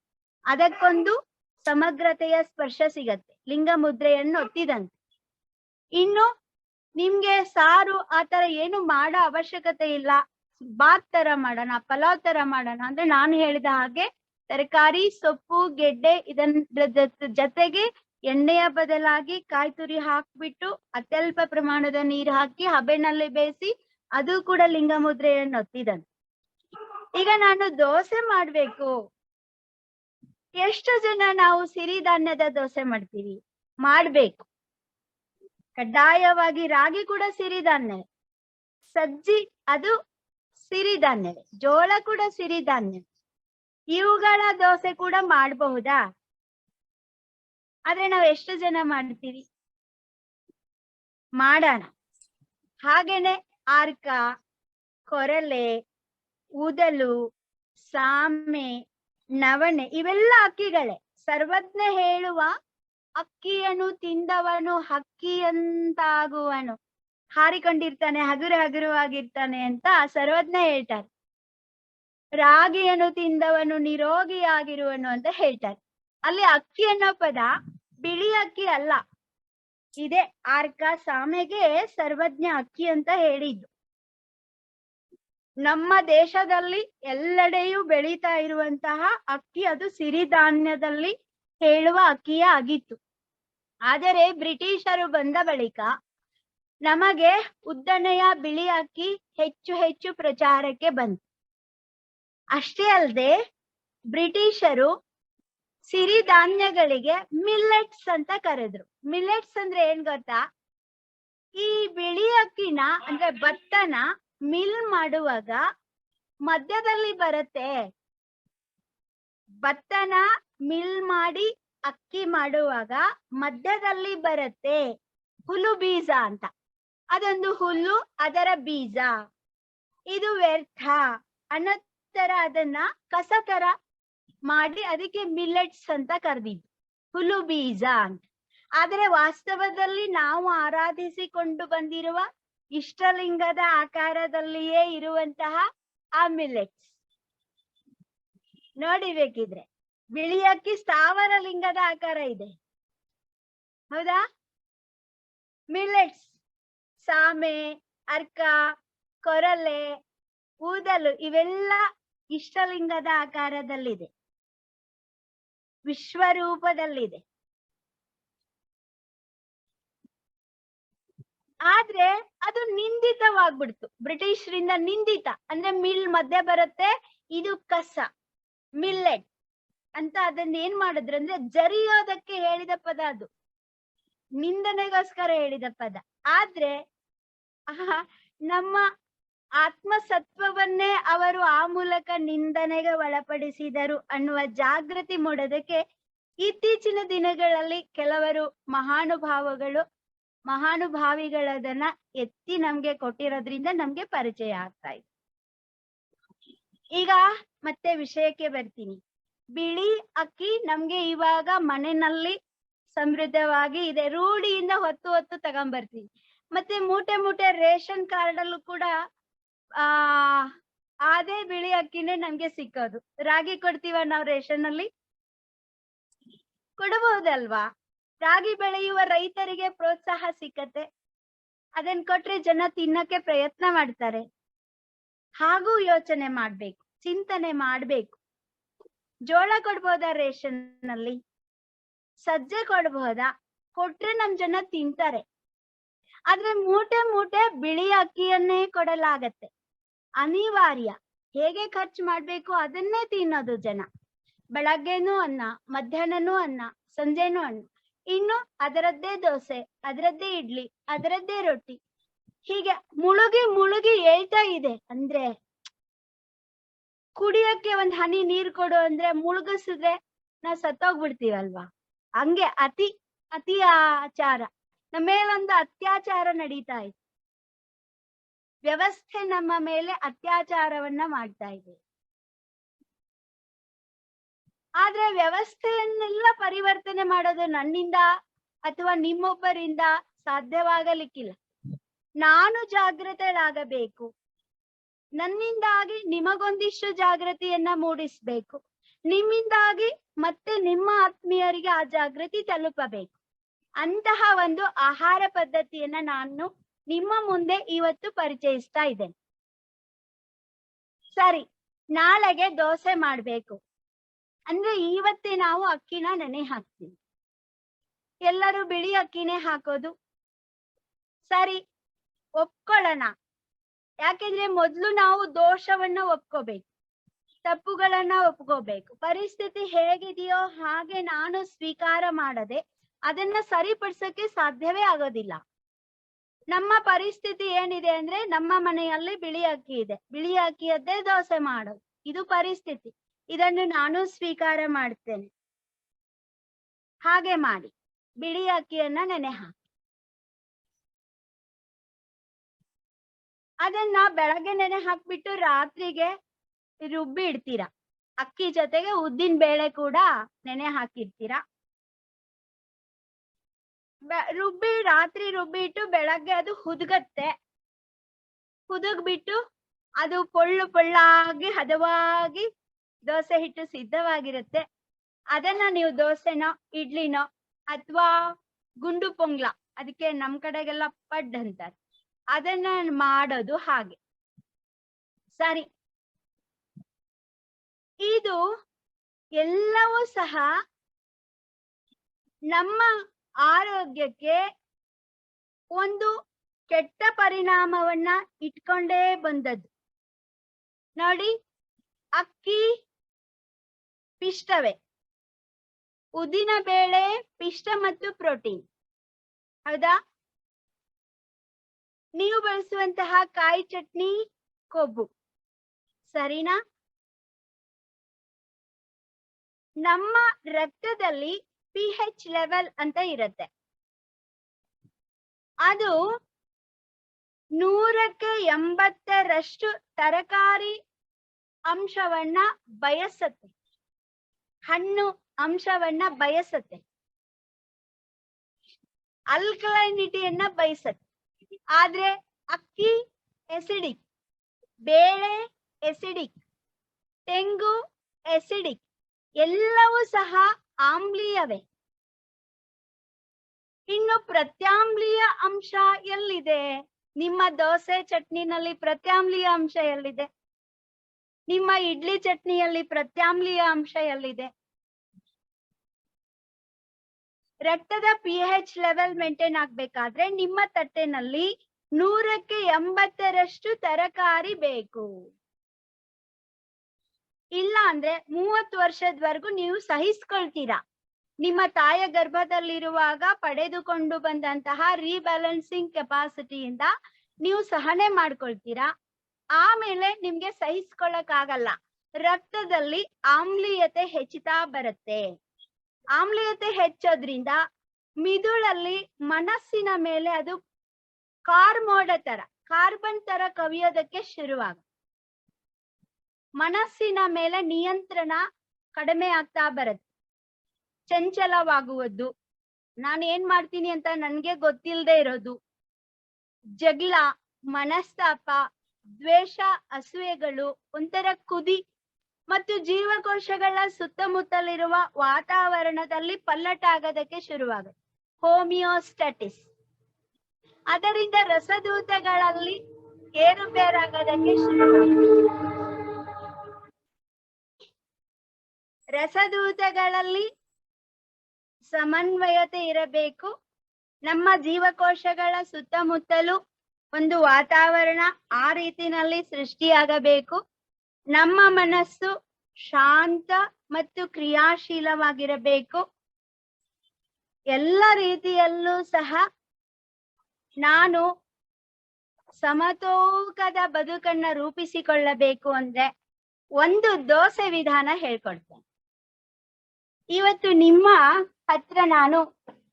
ಅದಕ್ಕೊಂದು ಸಮಗ್ರತೆಯ ಸ್ಪರ್ಶ ಸಿಗತ್ತೆ. ಲಿಂಗ ಮುದ್ರೆಯನ್ನು ಒತ್ತಿದಂತೆ. ಇನ್ನು ನಿಮ್ಗೆ ಸಾರು ಆತರ ಏನು ಮಾಡೋ ಅವಶ್ಯಕತೆ ಇಲ್ಲ. ಬಾತ್ ತರ ಮಾಡೋಣ, ಪಲಾವ್ ತರ ಮಾಡೋಣ ಅಂದ್ರೆ ನಾನು ಹೇಳಿದ ಹಾಗೆ ತರಕಾರಿ, ಸೊಪ್ಪು, ಗೆಡ್ಡೆ ಇದನ್ ಜೊತೆ- ಜೊತೆಗೆ ಎಣ್ಣೆಯ ಬದಲಾಗಿ ಕಾಯಿ ತುರಿ ಹಾಕ್ಬಿಟ್ಟು ಅತ್ಯಲ್ಪ ಪ್ರಮಾಣದ ನೀರು ಹಾಕಿ ಹಬೆನಲ್ಲಿ ಬೇಯಿಸಿ ಅದು ಕೂಡ ಲಿಂಗ ಮುದ್ರೆಯನ್ನು ಒತ್ತಿದಂತೆ. ಈಗ ನಾನು ದೋಸೆ ಮಾಡ್ಬೇಕು. ಎಷ್ಟು ಜನ ನಾವು ಸಿರಿಧಾನ್ಯದ ದೋಸೆ ಮಾಡ್ತೀವಿ. ಮಾಡ್ಬೇಕು. ಕಡ್ಡಾಯವಾಗಿ ರಾಗಿ ಕೂಡ ಸಿರಿಧಾನ್ಯ ಸಜ್ಜಿ ಅದು ಸಿರಿಧಾನ್ಯವೇ ಜೋಳ ಕೂಡ ಸಿರಿಧಾನ್ಯ ಇವುಗಳ ದೋಸೆ ಕೂಡ ಮಾಡಬಹುದಾ? ಆದ್ರೆ ನಾವ್ ಎಷ್ಟು ಜನ ಮಾಡ್ತೀವಿ. ಮಾಡೋಣ. ಹಾಗೇನೆ ಆರ್ಕ, ಕೊರಲೆ ಉದಲು ಸಾಮೆ ನವಣೆ ಇವೆಲ್ಲ ಅಕ್ಕಿಗಳೇ. ಸರ್ವಜ್ಞ ಹೇಳುವ, ಅಕ್ಕಿಯನ್ನು ತಿಂದವನು ಹಕ್ಕಿಯಂತಾಗುವನು ಹಾರಿಕೊಂಡಿರ್ತಾನೆ, ಹಗುರು ಹಗುರವಾಗಿರ್ತಾನೆ ಅಂತ ಸರ್ವಜ್ಞ ಹೇಳ್ತಾರೆ. ರಾಗಿಯನ್ನು ತಿಂದವನು, ನಿರೋಗಿಯಾಗಿರುವನು ಅಂತ ಹೇಳ್ತಾರೆ. ಅಲ್ಲಿ ಅಕ್ಕಿ ಅನ್ನೋ ಪದ ಬಿಳಿ ಅಕ್ಕಿ ಅಲ್ಲ. ಇದೆ ಆರ್ಕ ಸಾಮೆಗೆ ಸರ್ವಜ್ಞ ಅಕ್ಕಿ ಅಂತ ಹೇಳಿದ್ದು. ನಮ್ಮ ದೇಶದಲ್ಲಿ ಎಲ್ಲೆಡೆಯೂ ಬೆಳೀತಾ ಇರುವಂತಹ ಅಕ್ಕಿ ಅದು ಸಿರಿಧಾನ್ಯದಲ್ಲಿ ಹೇಳುವ ಅಕ್ಕಿಯ ಆಗಿತ್ತು. ಆದರೆ ಬ್ರಿಟಿಷರು ಬಂದ ಬಳಿಕ ನಮಗೆ ಉದ್ದನೆಯ ಬಿಳಿ ಅಕ್ಕಿ ಹೆಚ್ಚು ಹೆಚ್ಚು ಪ್ರಚಾರಕ್ಕೆ ಬಂತು. ಅಷ್ಟೇ ಅಲ್ಲದೆ ಬ್ರಿಟಿಷರು ಸಿರಿಧಾನ್ಯಗಳಿಗೆ ಮಿಲ್ಲೆಟ್ಸ್ ಅಂತ ಕರೆದ್ರು. ಮಿಲ್ಲೆಟ್ಸ್ ಅಂದ್ರೆ ಏನ್ ಗೊತ್ತಾ? ಈ ಬಿಳಿ ಅಕ್ಕಿನ ಅಂದ್ರೆ ಭತ್ತನ ಮಿಲ್ ಮಾಡುವಾಗ ಮಧ್ಯದಲ್ಲಿ ಬರುತ್ತೆ. ಭತ್ತನ ಮಿಲ್ ಮಾಡಿ ಅಕ್ಕಿ ಮಾಡುವಾಗ ಮಧ್ಯದಲ್ಲಿ ಬರುತ್ತೆ. ಹುಲ್ಲು ಬೀಜ ಅಂತ. ಅದೊಂದು ಹುಲ್ಲು, ಅದರ ಬೀಜ. ಇದು ವ್ಯರ್ಥ. ಅನಂತರ ತರ ಅದನ್ನ ಕಸ ತರ ಮಾಡಿ ಅದಕ್ಕೆ ಮಿಲ್ಲೆಟ್ಸ್ ಅಂತ ಕರೆದಿದ್ವಿ ಹುಲ್ಲು ಬೀಜ ಅಂತ. ಆದರೆ ವಾಸ್ತವದಲ್ಲಿ ನಾವು ಆರಾಧಿಸಿಕೊಂಡು ಬಂದಿರುವ ಇಷ್ಟಲಿಂಗದ ಆಕಾರದಲ್ಲಿಯೇ ಇರುವಂತಹ ಆ ಮಿಲ್ಲೆಟ್ಸ್ ನೋಡಿ ಬೇಕಿದ್ರೆ ಬಿಳಿ ಅಕ್ಕಿ ಸ್ಥಾವರ ಲಿಂಗದ ಆಕಾರ ಇದೆ. ಹೌದಾ? ಮಿಲೆಟ್ಸ್ ಸಾಮೆ, ಅರ್ಕ, ಕೊರಲೆ ಕೂದಲು ಇವೆಲ್ಲ ಇಷ್ಟಲಿಂಗದ ಆಕಾರದಲ್ಲಿದೆ. ವಿಶ್ವರೂಪದಲ್ಲಿದೆ. ಆದ್ರೆ ಅದು ನಿಂದಿತವಾಗ್ಬಿಡ್ತು. ಬ್ರಿಟಿಷರಿಂದ ನಿಂದಿತ. ಅಂದ್ರೆ ಮಿಲ್ ಮಧ್ಯೆ ಬರುತ್ತೆ, ಇದು ಕಸ ಮಿಲ್ಲೆಟ್ ಅಂತ ಅದನ್ನ ಏನ್ ಮಾಡಿದ್ರು ಅಂದ್ರೆ ಜರಿಯೋದಕ್ಕೆ ಹೇಳಿದ ಪದ ಅದು. ನಿಂದನೆಗೋಸ್ಕರ ಹೇಳಿದ ಪದ. ಆದ್ರೆ ನಮ್ಮ ಆತ್ಮಸತ್ವವನ್ನೇ ಅವರು ಆ ಮೂಲಕ ನಿಂದನೆಗೆ ಒಳಪಡಿಸಿದರು ಅನ್ನುವ ಜಾಗೃತಿ ಮೂಡೋದಕ್ಕೆ ಇತ್ತೀಚಿನ ದಿನಗಳಲ್ಲಿ ಕೆಲವರು ಮಹಾನುಭಾವಗಳು ಮಹಾನುಭಾವಿಗಳದನ್ನ ಎತ್ತಿ ನಮ್ಗೆ ಕೊಟ್ಟಿರೋದ್ರಿಂದ ನಮ್ಗೆ ಪರಿಚಯ ಆಗ್ತಾ ಇದೆ. ಈಗ ಮತ್ತೆ ವಿಷಯಕ್ಕೆ ಬರ್ತೀನಿ. ಬಿಳಿ ಅಕ್ಕಿ ನಮ್ಗೆ ಇವಾಗ ಮನೆಯಲ್ಲಿ ಸಮೃದ್ಧವಾಗಿ ಇದೆ. ರೂಢಿಯಿಂದ ಹೊತ್ತು ಹೊತ್ತು ತಗೊಂಬರ್ತೀವಿ ಮತ್ತೆ ಮೂಟೆ ಮೂಟೆ ರೇಷನ್ ಕಾರ್ಡ್ ಅಲ್ಲೂ ಕೂಡ, ಆ, ಅದೇ ಬಿಳಿ ಅಕ್ಕಿನೇ ನಮ್ಗೆ ಸಿಕ್ಕೋದು. ರಾಗಿ ಕೊಡ್ತೀವ ನಾವು ರೇಷನ್ ಅಲ್ಲಿ ಕೊಡಬಹುದಲ್ವಾ ರಾಗಿ ಬೆಳೆಯುವ ರೈತರಿಗೆ ಪ್ರೋತ್ಸಾಹ ಸಿಕ್ಕತ್ತೆ. ಅದನ್ ಕೊಟ್ರೆ ಜನ ತಿನ್ನಕ್ಕೆ ಪ್ರಯತ್ನ ಮಾಡ್ತಾರೆ. ಹಾಗೂ ಯೋಚನೆ ಮಾಡ್ಬೇಕು, ಚಿಂತನೆ ಮಾಡ್ಬೇಕು. ಜೋಳ ಕೊಡ್ಬೋದ ರೇಷನ್ನಲ್ಲಿ ಸಜ್ಜೆ ಕೊಡ್ಬೋದ? ಕೊಟ್ರೆ ನಮ್ ಜನ ತಿಂತಾರೆ. ಆದ್ರೆ ಮೂಟೆ ಮೂಟೆ ಬಿಳಿ ಅಕ್ಕಿಯನ್ನೇ ಕೊಡಲಾಗತ್ತೆ. ಅನಿವಾರ್ಯ. ಹೇಗೆ ಖರ್ಚು ಮಾಡ್ಬೇಕು ಅದನ್ನೇ ತಿನ್ನೋದು ಜನ. ಬೆಳಗ್ಗೆನೂ ಅನ್ನ, ಮಧ್ಯಾಹ್ನನೂ ಅನ್ನ, ಸಂಜೆನೂ ಅನ್ನ. ಇನ್ನು ಅದರದ್ದೇ ದೋಸೆ, ಅದರದ್ದೇ ಇಡ್ಲಿ, ಅದರದ್ದೇ ರೊಟ್ಟಿ. ಹೀಗೆ ಮುಳುಗಿ ಮುಳುಗಿ ಏಳ್ತಾ ಇದೆ. ಅಂದ್ರೆ ಕುಡಿಯಕ್ಕೆ ಒಂದ್ ಹನಿ ನೀರ್ ಕೊಡು ಅಂದ್ರೆ ಮುಳುಗಿಸಿದ್ರೆ ನಾವ್ ಸತ್ತೋಗ್ಬಿಡ್ತೀವಲ್ವಾ? ಹಂಗೆ ಅತಿ ಅತಿ ಆಚಾರ. ನಮ್ಮ ಮೇಲೊಂದು ಅತ್ಯಾಚಾರ ನಡೀತಾ ಇದೆ. ವ್ಯವಸ್ಥೆ ನಮ್ಮ ಮೇಲೆ ಅತ್ಯಾಚಾರವನ್ನ ಮಾಡ್ತಾ ಇದೆ. ಆದ್ರೆ ವ್ಯವಸ್ಥೆಯನ್ನೆಲ್ಲ ಪರಿವರ್ತನೆ ಮಾಡೋದು ನನ್ನಿಂದ ಅಥವಾ ನಿಮ್ಮೊಬ್ಬರಿಂದ ಸಾಧ್ಯವಾಗಲಿಕ್ಕಿಲ್ಲ. ನಾನು ಜಾಗೃತಳಾಗಬೇಕು ನನ್ನಿಂದಾಗಿ ನಿಮಗೊಂದಿಷ್ಟು ಜಾಗೃತಿಯನ್ನ ಮೂಡಿಸ್ಬೇಕು. ನಿಮ್ಮಿಂದಾಗಿ ಮತ್ತೆ ನಿಮ್ಮ ಆತ್ಮೀಯರಿಗೆ ಆ ಜಾಗೃತಿ ತಲುಪಬೇಕು. ಅಂತಹ ಒಂದು ಆಹಾರ ಪದ್ಧತಿಯನ್ನ ನಾನು ನಿಮ್ಮ ಮುಂದೆ ಇವತ್ತು ಪರಿಚಯಿಸ್ತಾ ಇದ್ದೇನೆ. ಸರಿ, ನಾಳೆಗೆ ದೋಸೆ ಮಾಡ್ಬೇಕು. ಅಂದ್ರೆ ಇವತ್ತೇ ನಾವು ಅಕ್ಕಿನ ನೆನೆ ಹಾಕ್ತೀವಿ. ಎಲ್ಲರೂ ಬಿಳಿ ಅಕ್ಕಿನೇ ಹಾಕೋದು. ಸರಿ, ಒಪ್ಕೊಳ್ಳೋಣ. ಯಾಕೆಂದ್ರೆ ಮೊದ್ಲು ನಾವು ದೋಷವನ್ನ ಒಪ್ಕೋಬೇಕು, ತಪ್ಪುಗಳನ್ನ ಒಪ್ಕೋಬೇಕು. ಪರಿಸ್ಥಿತಿ ಹೇಗಿದೆಯೋ ಹಾಗೆ ನಾನು ಸ್ವೀಕಾರ ಮಾಡದೆ ಅದನ್ನ ಸರಿಪಡಿಸಕ್ಕೆ ಸಾಧ್ಯವೇ ಆಗೋದಿಲ್ಲ. ನಮ್ಮ ಪರಿಸ್ಥಿತಿ ಏನಿದೆ ಅಂದ್ರೆ ನಮ್ಮ ಮನೆಯಲ್ಲಿ ಬಿಳಿ ಅಕ್ಕಿ ಇದೆ. ಬಿಳಿ ಅಕ್ಕಿಯದ್ದೇ ದೋಸೆ ಮಾಡೋದು ಇದು ಪರಿಸ್ಥಿತಿ. ಇದನ್ನು ನಾನು ಸ್ವೀಕಾರ ಮಾಡ್ತೇನೆ. ಹಾಗೆ ಮಾಡಿ. ಬಿಳಿ ಅಕ್ಕಿಯನ್ನ ನೆನೆ ಹಾಕಿ ಅದನ್ನ ಬೆಳಗ್ಗೆ ನೆನೆ ಹಾಕ್ಬಿಟ್ಟು ರಾತ್ರಿಗೆ ರುಬ್ಬಿ ಇಡ್ತೀರಾ. ಅಕ್ಕಿ ಜೊತೆಗೆ ಉದ್ದಿನ ಬೇಳೆ ಕೂಡ ನೆನೆ ಹಾಕಿರ್ತೀರಾ ರುಬ್ಬಿ, ರಾತ್ರಿ ರುಬ್ಬಿ ಇಟ್ಟು ಬೆಳಗ್ಗೆ ಅದು ಹುದುಗತ್ತೆ. ಹುದುಗ್ಬಿಟ್ಟು ಅದು ಪೊಳ್ಳು ಪೊಳ್ಳಾಗಿ ಹದವಾಗಿ ದೋಸೆ ಹಿಟ್ಟು ಸಿದ್ಧವಾಗಿರುತ್ತೆ. ಅದನ್ನ ನೀವು ದೋಸೆನೋ, ಇಡ್ಲಿನೋ ಅಥವಾ ಗುಂಡು ಪೊಂಗ್ಲ, ಅದಕ್ಕೆ ನಮ್ ಕಡೆಗೆಲ್ಲ ಪಡ್ ಅಂತಾರೆ. ಅದನ್ನ ಮಾಡೋದು ಹಾಗೆ. ಸರಿ. ಇದು ಎಲ್ಲವೂ ಸಹ ನಮ್ಮ ಆರೋಗ್ಯಕ್ಕೆ ಒಂದು ಕೆಟ್ಟ ಪರಿಣಾಮವನ್ನ ಇಟ್ಕೊಂಡೇ ಬಂದದ್ದು. ನೋಡಿ, ಅಕ್ಕಿ ಪಿಷ್ಟವೇ? ಉದ್ದಿನ ಬೇಳೆ, ಪಿಷ್ಟ ಮತ್ತು ಪ್ರೋಟೀನ್. ಹೌದಾ? ನೀವು ಬಳಸುವಂತಹ ಕಾಯಿ ಚಟ್ನಿ, ಕೊಬ್ಬು. ಸರಿನಾ? ನಮ್ಮ ರಕ್ತದಲ್ಲಿ ಪಿ ಹೆಚ್ ಲೆವೆಲ್ ಅಂತ ಇರುತ್ತೆ. ಅದು ನೂರಕ್ಕೆ ಎಂಬತ್ತರಷ್ಟು ತರಕಾರಿ ಅಂಶವನ್ನ ಬಯಸತ್ತೆ. ಹಣ್ಣು ಅಂಶವನ್ನ ಬಯಸತ್ತೆ. ಅಲ್ಕಲೈನಿಟಿಯನ್ನ ಬಯಸತ್ತೆ. ಆದ್ರೆ ಅಕ್ಕಿ ಎಸಿಡಿಕ್ ಬೇಳೆ ಎಸಿಡಿಕ್ ತೆಂಗು ಎಸಿಡಿಕ್ ಎಲ್ಲವೂ ಸಹ ಆಮ್ಲೀಯವೇ. ಇನ್ನು ಪ್ರತ್ಯಾಮ್ಲೀಯ ಅಂಶ ಎಲ್ಲಿದೆ? ನಿಮ್ಮ ದೋಸೆ ಚಟ್ನಿನಲ್ಲಿ ಪ್ರತ್ಯಾಮ್ಲೀಯ ಅಂಶ ಎಲ್ಲಿದೆ? ನಿಮ್ಮ ಇಡ್ಲಿ ಚಟ್ನಿಯಲ್ಲಿ ಪ್ರತ್ಯಾಮ್ಲೀಯ ಅಂಶ ಎಲ್ಲಿದೆ? ರಕ್ತದ ಪಿ ಎಚ್ ಲೆವೆಲ್ ಮೇಂಟೈನ್ ಆಗ್ಬೇಕಾದ್ರೆ ನಿಮ್ಮ ತಟ್ಟೆನಲ್ಲಿ ನೂರಕ್ಕೆ ಎಂಬತ್ತರಷ್ಟು ತರಕಾರಿ ಬೇಕು. ಇಲ್ಲ ಅಂದ್ರೆ ಮೂವತ್ತು ವರ್ಷದವರೆಗೂ ನೀವು ಸಹಿಸ್ಕೊಳ್ತೀರಾ? ನಿಮ್ಮ ತಾಯ ಗರ್ಭದಲ್ಲಿರುವಾಗ ಪಡೆದುಕೊಂಡು ಬಂದಂತಹ ರೀಬ್ಯಾಲೆನ್ಸಿಂಗ್ ಕೆಪಾಸಿಟಿಯಿಂದ ನೀವು ಸಹನೆ ಮಾಡ್ಕೊಳ್ತೀರಾ? ಆಮೇಲೆ ನಿಮ್ಗೆ ಸಹಿಸ್ಕೊಳಕ್ ಆಗಲ್ಲ ರಕ್ತದಲ್ಲಿ ಆಮ್ಲೀಯತೆ ಹೆಚ್ಚುತ್ತಾ ಬರುತ್ತೆ. ಆಮ್ಲೀಯತೆ ಹೆಚ್ಚೋದ್ರಿಂದ ಮಿದುಳಲ್ಲಿ ಮನಸ್ಸಿನ ಮೇಲೆ ಅದು ಕಾರ್ಮೋಡ ತರ, ಕಾರ್ಬನ್ ತರ ಕವಿಯೋದಕ್ಕೆ ಶುರುವಾಗ ಮನಸ್ಸಿನ ಮೇಲೆ ನಿಯಂತ್ರಣ ಕಡಿಮೆ ಆಗ್ತಾ ಬರುತ್ತೆ. ಚಂಚಲವಾಗುವುದು. ನಾನು ಏನ್ ಮಾಡ್ತೀನಿ ಅಂತ ನನ್ಗೆ ಗೊತ್ತಿಲ್ಲದೆ ಇರೋದು. ಜಗಳ, ಮನಸ್ತಾಪ ದ್ವೇಷ, ಅಸೂಯೆಗಳು, ಒಂಥರ ಕುದಿ ಮತ್ತು ಜೀವಕೋಶಗಳ ಸುತ್ತಮುತ್ತಲಿರುವ ವಾತಾವರಣದಲ್ಲಿ ಪಲ್ಲಟಾಗದಕ್ಕೆ ಶುರುವಾಗುತ್ತೆ. ಹೋಮಿಯೋಸ್ಟಾಟಿಸ್. ಅದರಿಂದ ರಸದೂತಗಳಲ್ಲಿ ಏರುಪೇರಾಗೋದಕ್ಕೆ ರಸದೂತಗಳಲ್ಲಿ ಸಮನ್ವಯತೆ ಇರಬೇಕು. ನಮ್ಮ ಜೀವಕೋಶಗಳ ಸುತ್ತಮುತ್ತಲು ಒಂದು ವಾತಾವರಣ ಆ ರೀತಿನಲ್ಲಿ ಸೃಷ್ಟಿಯಾಗಬೇಕು. ನಮ್ಮ ಮನಸ್ಸು ಶಾಂತ ಮತ್ತು ಕ್ರಿಯಾಶೀಲವಾಗಿರಬೇಕು. ಎಲ್ಲ ರೀತಿಯಲ್ಲೂ ಸಹ ನಾನು ಸಮತೋಕದ ಬದುಕನ್ನ ರೂಪಿಸಿಕೊಳ್ಳಬೇಕು ಅಂದ್ರೆ ಒಂದು ದೋಸೆ ವಿಧಾನ ಹೇಳ್ಕೊಡ್ತೇನೆ. ಇವತ್ತು ನಿಮ್ಮ ಹತ್ರ ನಾನು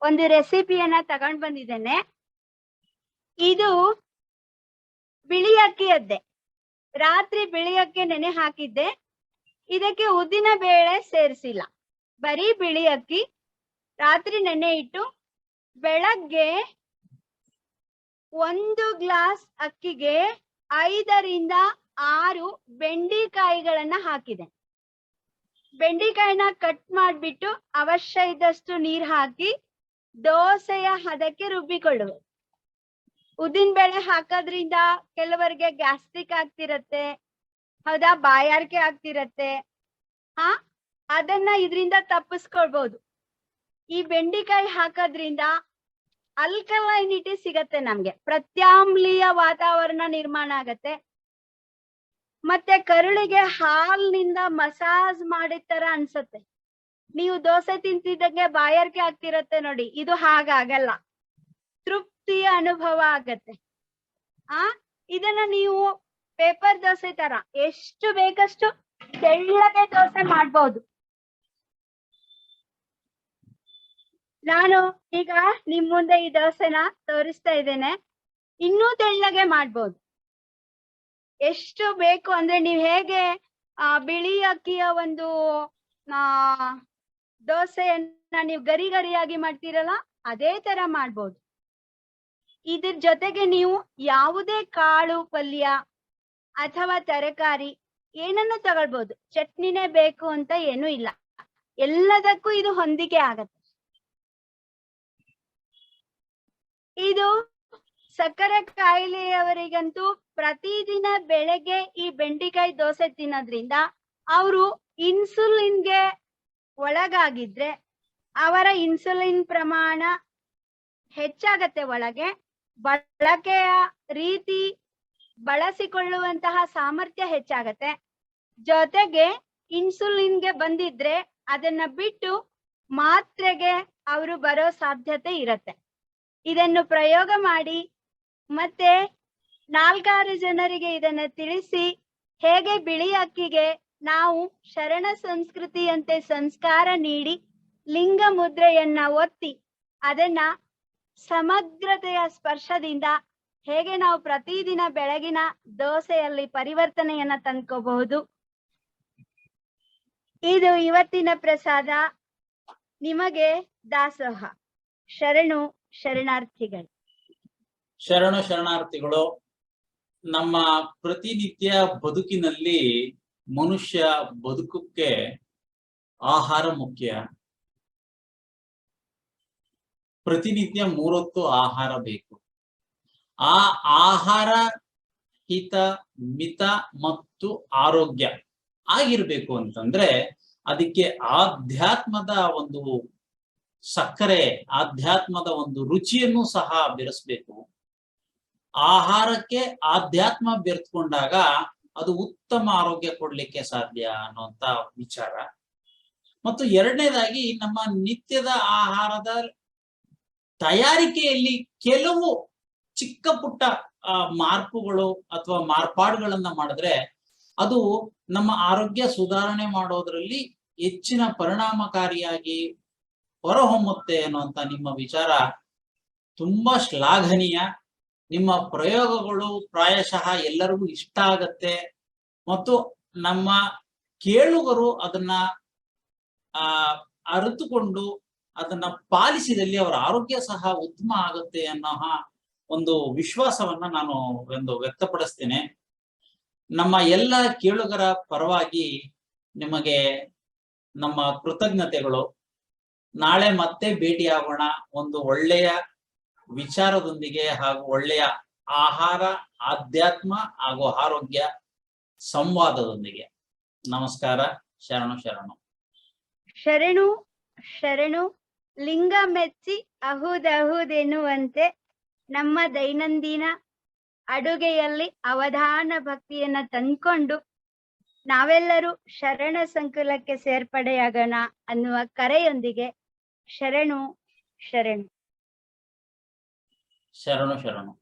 ಒಂದು ರೆಸಿಪಿಯನ್ನ ತಗೊಂಡ್ ಬಂದಿದ್ದೇನೆ. ಇದು ಬಿಳಿ ಅಕ್ಕಿ ಅದ್ದೆ ರಾತ್ರಿ ಬಿಳಿ ಅಕ್ಕಿ ನೆನೆ ಹಾಕಿದ್ದೆ. ಇದಕ್ಕೆ ಉದ್ದಿನ ಬೇಳೆ ಸೇರಿಸಿಲ್ಲ. ಬರೀ ಬಿಳಿ ಅಕ್ಕಿ, ರಾತ್ರಿ ನೆನೆ ಇಟ್ಟು ಬೆಳಗ್ಗೆ ಒಂದು ಗ್ಲಾಸ್ ಅಕ್ಕಿಗೆ ಐದರಿಂದ ಆರು ಬೆಂಡಿಕಾಯಿಗಳನ್ನ ಹಾಕಿದೆ. ಬೆಂಡಿಕಾಯಿನ ಕಟ್ ಮಾಡ್ಬಿಟ್ಟು ಅವಶ್ಯ ಇದ್ದಷ್ಟು ನೀರ್ ಹಾಕಿ ದೋಸೆಯ ಹದಕ್ಕೆ ರುಬ್ಬಿಕೊಳ್ಳುವುದು ಉದ್ದಿನ ಬೇಳೆ ಹಾಕೋದ್ರಿಂದ ಕೆಲವರಿಗೆ ಗ್ಯಾಸ್ಟ್ರಿಕ್ ಆಗ್ತಿರತ್ತೆ, ಹೌದಾ? ಬಾಯಾರಿಕೆ ಆಗ್ತಿರತ್ತೆ. ಹಾ? ಅದನ್ನ ಇದರಿಂದ ತಪ್ಪಿಸ್ಕೊಳ್ಬಹುದು ಈ ಬೆಂಡಿಕಾಯಿ ಹಾಕೋದ್ರಿಂದ ಅಲ್ಕಲೈನಿಟಿ ಸಿಗತ್ತೆ ನಮ್ಗೆ. ಪ್ರತ್ಯಾಮ್ಲೀಯ ವಾತಾವರಣ ನಿರ್ಮಾಣ ಆಗತ್ತೆ. ಮತ್ತೆ ಕರುಳಿಗೆ ಹಾಲ್ನಿಂದ ಮಸಾಜ್ ಮಾಡಿದ ತರ ಅನ್ಸತ್ತೆ. ನೀವು ದೋಸೆ ತಿಂತಿದ್ದಂಗೆ ಬಾಯಾರಿಕೆ ಆಗ್ತಿರತ್ತೆ ನೋಡಿ. ಇದು ಹಾಗಾಗಲ್ಲ. ತೃಪ್ತಿಯ ಅನುಭವ ಆಗತ್ತೆ. ಆ? ಇದನ್ನ ನೀವು ಪೇಪರ್ ದೋಸೆ ತರ ಎಷ್ಟು ಬೇಕಷ್ಟು ತೆಳ್ಳಗೆ ದೋಸೆ ಮಾಡ್ಬೋದು. ನಾನು ಈಗ ನಿಮ್ ಮುಂದೆ ಈ ದೋಸೆನ ತೋರಿಸ್ತಾ ಇದ್ದೇನೆ. ಇನ್ನೂ ತೆಳ್ಳಗೆ ಮಾಡ್ಬೋದು. ಎಷ್ಟು ಬೇಕು ಅಂದ್ರೆ ನೀವ್ ಹೇಗೆ, ಆ, ಬಿಳಿ ಅಕ್ಕಿಯ ಒಂದು, ಆ, ದೋಸೆಯನ್ನ ನೀವು ಗರಿ ಗರಿಯಾಗಿ ಮಾಡ್ತೀರಲ್ಲ, ಅದೇ ತರ ಮಾಡ್ಬೋದು. ಇದ್ರ ಜೊತೆಗೆ ನೀವು ಯಾವುದೇ ಕಾಳು, ಪಲ್ಯ ಅಥವಾ ತರಕಾರಿ ಏನನ್ನು ತಗೊಳ್ಬಹುದು ಚಟ್ನಿನೇ ಬೇಕು ಅಂತ ಏನೂ ಇಲ್ಲ. ಎಲ್ಲದಕ್ಕೂ ಇದು ಹೊಂದಿಕೆ ಆಗತ್ತೆ. ಇದು ಸಕ್ಕರೆ ಕಾಯಿಲೆಯವರಿಗಂತೂ ಪ್ರತಿದಿನ ಬೆಳಗ್ಗೆ ಈ ಬೆಂಡಿಕಾಯಿ ದೋಸೆ ತಿನ್ನೋದ್ರಿಂದ ಅವರು ಇನ್ಸುಲಿನ್ಗೆ ಒಳಗಾಗಿದ್ರೆ ಅವರ ಇನ್ಸುಲಿನ್ ಪ್ರಮಾಣ ಹೆಚ್ಚಾಗತ್ತೆ ಒಳಗೆ. ಬಳಕೆಯ ರೀತಿ ಬಳಸಿಕೊಳ್ಳುವಂತಹ ಸಾಮರ್ಥ್ಯ ಹೆಚ್ಚಾಗತ್ತೆ. ಜೊತೆಗೆ ಇನ್ಸುಲಿನ್ಗೆ ಬಂದಿದ್ರೆ ಅದನ್ನ ಬಿಟ್ಟು ಮಾತ್ರೆಗೆ ಅವರು ಬರೋ ಸಾಧ್ಯತೆ ಇರತ್ತೆ. ಇದನ್ನು ಪ್ರಯೋಗ ಮಾಡಿ ಮತ್ತೆ ನಾಲ್ಕಾರು ಜನರಿಗೆ ಇದನ್ನ ತಿಳಿಸಿ ಹೇಗೆ ಬಿಳಿ ಅಕ್ಕಿಗೆ ನಾವು ಶರಣ ಸಂಸ್ಕೃತಿಯಂತೆ ಸಂಸ್ಕಾರ ನೀಡಿ ಲಿಂಗ ಮುದ್ರೆಯನ್ನ ಒತ್ತಿ ಅದನ್ನ ಸಮಗ್ರತೆಯ ಸ್ಪರ್ಶದಿಂದ ಹೇಗೆ ನಾವು ಪ್ರತಿದಿನ ಬೆಳಗಿನ ದೋಸೆಯಲ್ಲಿ ಪರಿವರ್ತನೆಯನ್ನ ತಂದ್ಕೋಬಹುದು? ಇದು ಇವತ್ತಿನ ಪ್ರಸಾದ. ನಿಮಗೆ ದಾಸೋಹ. ಶರಣು ಶರಣಾರ್ಥಿಗಳು. ಶರಣು ಶರಣಾರ್ಥಿಗಳು, ನಮ್ಮ ಪ್ರತಿನಿತ್ಯ ಬದುಕಿನಲ್ಲಿ ಮನುಷ್ಯ ಬದುಕಕ್ಕೆ ಆಹಾರ ಮುಖ್ಯ. ಪ್ರತಿನಿತ್ಯ ಮೂರೊತ್ತು ಆಹಾರ ಬೇಕು. ಆ ಆಹಾರ, ಹಿತ, ಮಿತ ಮತ್ತು ಆರೋಗ್ಯ ಆಗಿರ್ಬೇಕು ಅಂತಂದ್ರೆ ಅದಕ್ಕೆ ಆಧ್ಯಾತ್ಮದ ಒಂದು ಸಕ್ಕರೆ, ಆಧ್ಯಾತ್ಮದ ಒಂದು ರುಚಿಯನ್ನು ಸಹ ಬೆರೆಸ್ಬೇಕು. ಆಹಾರಕ್ಕೆ ಆಧ್ಯಾತ್ಮ ಬೆರೆತ್ಕೊಂಡಾಗ ಅದು ಉತ್ತಮ ಆರೋಗ್ಯ ಕೊಡ್ಲಿಕ್ಕೆ ಸಾಧ್ಯ ಅನ್ನುವಂತ ವಿಚಾರ. ಮತ್ತು ಎರಡನೇದಾಗಿ ನಮ್ಮ ನಿತ್ಯದ ಆಹಾರದ ತಯಾರಿಕೆಯಲ್ಲಿ ಕೆಲವು ಚಿಕ್ಕ ಪುಟ್ಟ ಮಾರ್ಪುಗಳು ಅಥವಾ ಮಾರ್ಪಾಡುಗಳನ್ನ ಮಾಡಿದ್ರೆ ಅದು ನಮ್ಮ ಆರೋಗ್ಯ ಸುಧಾರಣೆ ಮಾಡೋದ್ರಲ್ಲಿ ಹೆಚ್ಚಿನ ಪರಿಣಾಮಕಾರಿಯಾಗಿ ಹೊರಹೊಮ್ಮುತ್ತೆ ಅನ್ನುವಂತ ನಿಮ್ಮ ವಿಚಾರ ತುಂಬಾ ಶ್ಲಾಘನೀಯ. ನಿಮ್ಮ ಪ್ರಯೋಗಗಳು ಪ್ರಾಯಶಃ ಎಲ್ಲರಿಗೂ ಇಷ್ಟ ಆಗತ್ತೆ ಮತ್ತು ನಮ್ಮ ಕೇಳುಗರು ಅದನ್ನ ಅರಿತುಕೊಂಡು ಅದನ್ನ ಪಾಲಿಸಿದಲ್ಲಿ ಅವರ ಆರೋಗ್ಯ ಸಹ ಉತ್ತಮ ಆಗುತ್ತೆ ಅನ್ನೋ ಒಂದು ವಿಶ್ವಾಸವನ್ನ ನಾನು ಒಂದು ವ್ಯಕ್ತಪಡಿಸ್ತೇನೆ. ನಮ್ಮ ಎಲ್ಲ ಕೇಳುಗರ ಪರವಾಗಿ ನಿಮಗೆ ನಮ್ಮ ಕೃತಜ್ಞತೆಗಳು. ನಾಳೆ ಮತ್ತೆ ಭೇಟಿಯಾಗೋಣ. ಒಂದು ಒಳ್ಳೆಯ ವಿಚಾರದೊಂದಿಗೆ ಹಾಗೂ ಒಳ್ಳೆಯ ಆಹಾರ, ಆಧ್ಯಾತ್ಮ ಹಾಗೂ ಆರೋಗ್ಯ ಸಂವಾದದೊಂದಿಗೆ. ನಮಸ್ಕಾರ. ಶರಣು ಶರಣು. ಶರಣು ಶರಣು. ಲಿಂಗ ಮೆಚ್ಚಿ ಅಹುದಹುದೆನ್ನುವಂತೆ ನಮ್ಮ ದೈನಂದಿನ ಅಡುಗೆಯಲ್ಲಿ ಅವಧಾನ ಭಕ್ತಿಯನ್ನ ತಂದ್ಕೊಂಡು ನಾವೆಲ್ಲರೂ ಶರಣ ಸಂಕುಲಕ್ಕೆ ಸೇರ್ಪಡೆಯಾಗೋಣ ಅನ್ನುವ ಕರೆಯೊಂದಿಗೆ ಶರಣು ಶರಣು. ಶರಣು ಶರಣು.